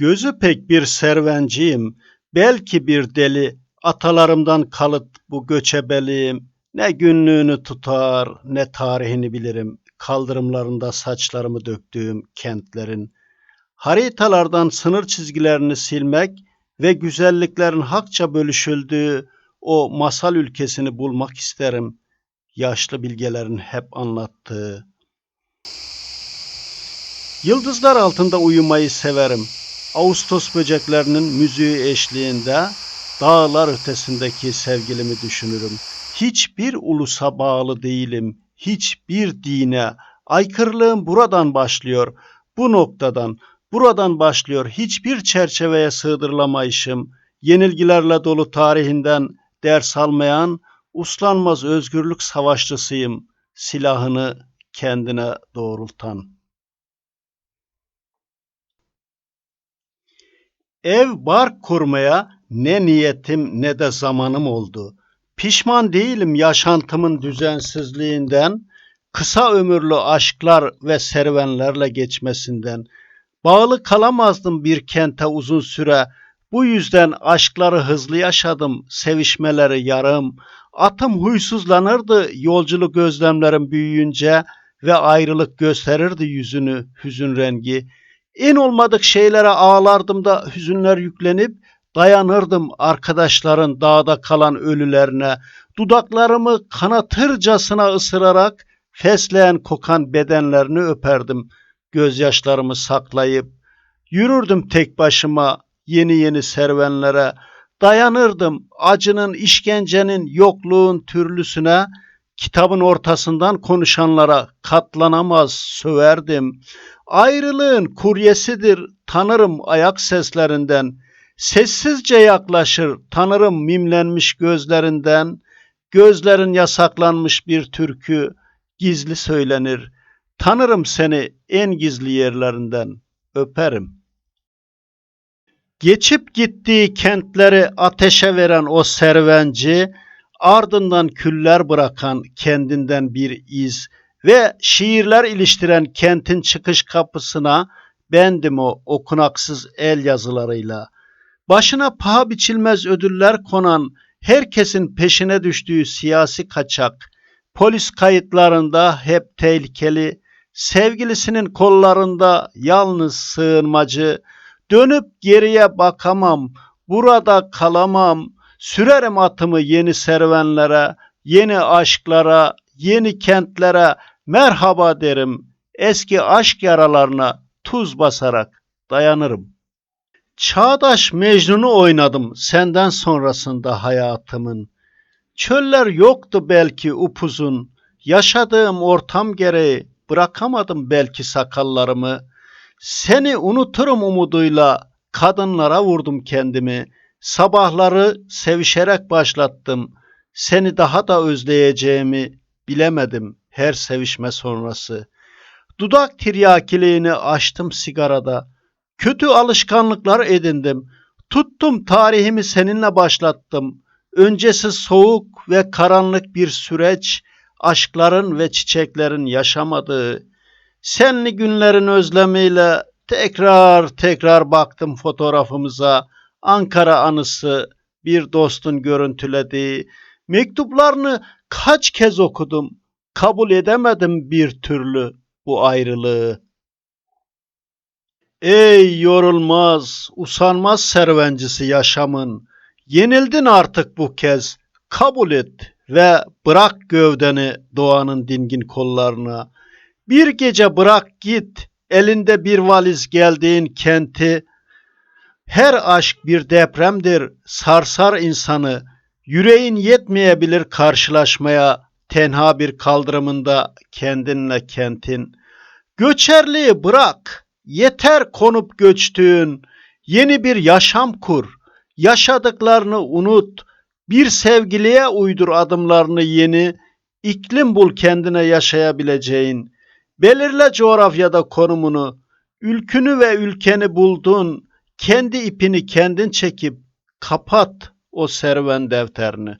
Gözü pek bir servenciyim, belki bir deli, atalarımdan kalıp bu göçebeliğim. Ne günlüğünü tutar, ne tarihini bilirim, kaldırımlarında saçlarımı döktüğüm kentlerin. Haritalardan sınır çizgilerini silmek ve güzelliklerin hakça bölüşüldüğü o masal ülkesini bulmak isterim. Yaşlı bilgelerin hep anlattığı. Yıldızlar altında uyumayı severim. Ağustos böceklerinin müziği eşliğinde dağlar ötesindeki sevgilimi düşünürüm. Hiçbir ulusa bağlı değilim, hiçbir dine. Aykırılığım buradan başlıyor, bu noktadan, buradan başlıyor. Hiçbir çerçeveye sığdırılamayışım, yenilgilerle dolu tarihinden ders almayan, uslanmaz özgürlük savaşçısıyım, silahını kendine doğrultan.'' Ev bark kurmaya ne niyetim ne de zamanım oldu. Pişman değilim yaşantımın düzensizliğinden, kısa ömürlü aşklar ve serüvenlerle geçmesinden. Bağlı kalamazdım bir kente uzun süre. Bu yüzden aşkları hızlı yaşadım, sevişmeleri yarım. Atım huysuzlanırdı yolculuk gözlemlerim büyüyünce ve ayrılık gösterirdi yüzünü hüzün rengi. En olmadık şeylere ağlardım da hüzünler yüklenip dayanırdım arkadaşların dağda kalan ölülerine. Dudaklarımı kanatırcasına ısırarak fesleğen kokan bedenlerini öperdim. Gözyaşlarımı saklayıp yürürdüm tek başıma yeni yeni servenlere. Dayanırdım acının, işkencenin, yokluğun türlüsüne. Kitabın ortasından konuşanlara katlanamaz söverdim. Ayrılığın kuryesidir, tanırım ayak seslerinden. Sessizce yaklaşır, tanırım mimlenmiş gözlerinden. Gözlerin yasaklanmış bir türkü, gizli söylenir. Tanırım seni en gizli yerlerinden, öperim. Geçip gittiği kentleri ateşe veren o servenci, ardından küller bırakan kendinden bir iz, ve şiirler iliştiren kentin çıkış kapısına bendim o okunaksız el yazılarıyla. Başına paha biçilmez ödüller konan, herkesin peşine düştüğü siyasi kaçak, polis kayıtlarında hep tehlikeli, sevgilisinin kollarında yalnız sığınmacı, dönüp geriye bakamam, burada kalamam, sürerim atımı yeni servenlere, yeni aşklara, yeni kentlere, merhaba derim, eski aşk yaralarına tuz basarak dayanırım. Çağdaş Mecnun'u oynadım senden sonrasında hayatımın. Çöller yoktu belki upuzun, yaşadığım ortam gereği bırakamadım belki sakallarımı. Seni unuturum umuduyla kadınlara vurdum kendimi. Sabahları sevişerek başlattım. Seni daha da özleyeceğimi bilemedim her sevişme sonrası. Dudak tiryakiliğini açtım sigarada. Kötü alışkanlıklar edindim. Tuttum tarihimi seninle başlattım. Öncesi soğuk ve karanlık bir süreç, aşkların ve çiçeklerin yaşamadığı. Senli günlerin özlemiyle tekrar tekrar baktım fotoğrafımıza. Ankara anısı bir dostun görüntülediği. Mektuplarını kaç kez okudum kabul edemedim bir türlü bu ayrılığı. Ey yorulmaz, usanmaz servencisi yaşamın, yenildin artık bu kez, kabul et ve bırak gövdeni doğanın dingin kollarına. Bir gece bırak git, elinde bir valiz geldiğin kenti, her aşk bir depremdir, sarsar insanı, yüreğin yetmeyebilir karşılaşmaya, tenha bir kaldırımında kendinle kentin. Göçerliği bırak, yeter konup göçtüğün, yeni bir yaşam kur, yaşadıklarını unut, bir sevgiliye uydur adımlarını yeni, iklim bul kendine yaşayabileceğin, belirle coğrafyada konumunu, ülkünü ve ülkeni buldun, kendi ipini kendin çekip kapat o serüven defterini.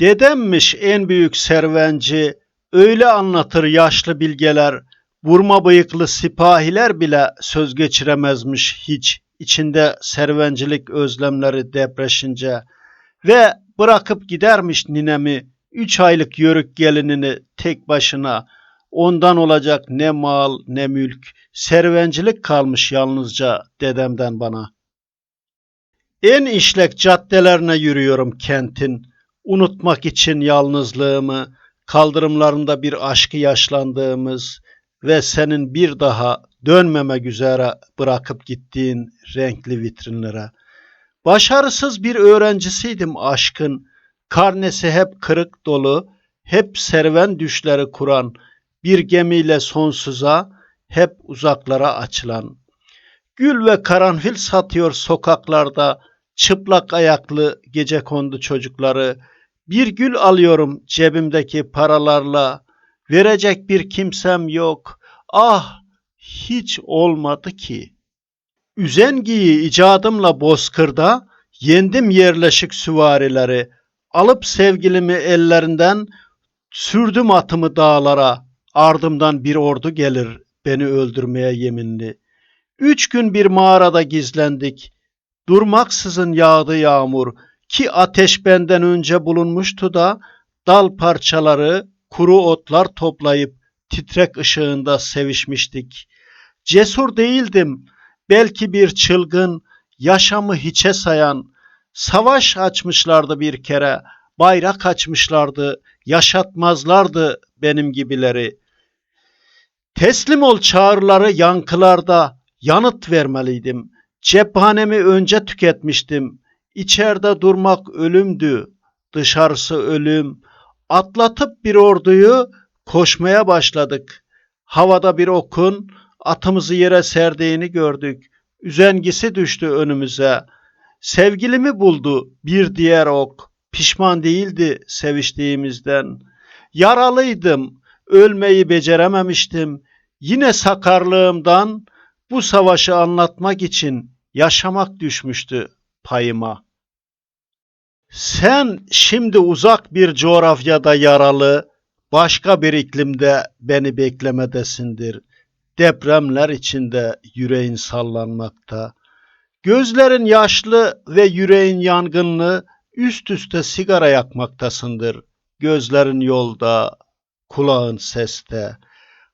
Dedemmiş en büyük servenci, öyle anlatır yaşlı bilgeler, Vurma bıyıklı sipahiler bile söz geçiremezmiş hiç. İçinde servencilik özlemleri depreşince ve bırakıp gidermiş ninemi üç aylık yörük gelinini tek başına. Ondan olacak ne mal ne mülk, servencilik kalmış yalnızca dedemden bana. En işlek caddelerine yürüyorum kentin, unutmak için yalnızlığımı, kaldırımlarında bir aşkı yaşlandığımız ve senin bir daha dönmemek üzere bırakıp gittiğin renkli vitrinlere. Başarısız bir öğrencisiydim aşkın, karnesi hep kırık dolu, hep serven düşleri kuran, bir gemiyle sonsuza, hep uzaklara açılan. Gül ve karanfil satıyor sokaklarda, çıplak ayaklı gece kondu çocukları. Bir gül alıyorum cebimdeki paralarla, verecek bir kimsem yok. Ah, hiç olmadı ki. Üzengiyi icadımla bozkırda, yendim yerleşik süvarileri. Alıp sevgilimi ellerinden, sürdüm atımı dağlara. Ardımdan bir ordu gelir beni öldürmeye yeminli. Üç gün bir mağarada gizlendik. Durmaksızın yağdı yağmur ki ateş benden önce bulunmuştu da dal parçaları, kuru otlar toplayıp titrek ışığında sevişmiştik. Cesur değildim, belki bir çılgın, yaşamı hiçe sayan, savaş açmışlardı bir kere, bayrak açmışlardı, yaşatmazlardı benim gibileri. Teslim ol çağrıları yankılarda yanıt vermeliydim. Cephanemi önce tüketmiştim. İçeride durmak ölümdü, dışarısı ölüm. Atlatıp bir orduyu koşmaya başladık. Havada bir okun atımızı yere serdiğini gördük. Üzengisi düştü önümüze. Sevgilimi buldu bir diğer ok. Pişman değildi seviştiğimizden. Yaralıydım, ölmeyi becerememiştim. Yine sakarlığımdan bu savaşı anlatmak için yaşamak düşmüştü payıma. Sen şimdi uzak bir coğrafyada yaralı, başka bir iklimde beni beklemedesindir. Depremler içinde yüreğin sallanmakta. Gözlerin yaşlı ve yüreğin yangınlı, üst üste sigara yakmaktasındır. Gözlerin yolda, kulağın seste.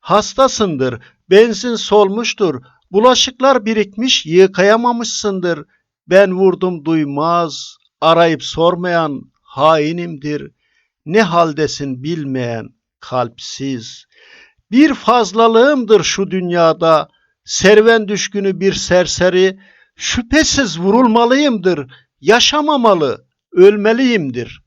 Hastasındır, benzin solmuştur, bulaşıklar birikmiş, yıkayamamışsındır. Ben vurdum duymaz, arayıp sormayan hainimdir. Ne haldesin bilmeyen kalpsiz. Bir fazlalığımdır şu dünyada, serven düşkünü bir serseri, şüphesiz vurulmalıyımdır, yaşamamalı, ölmeliyimdir.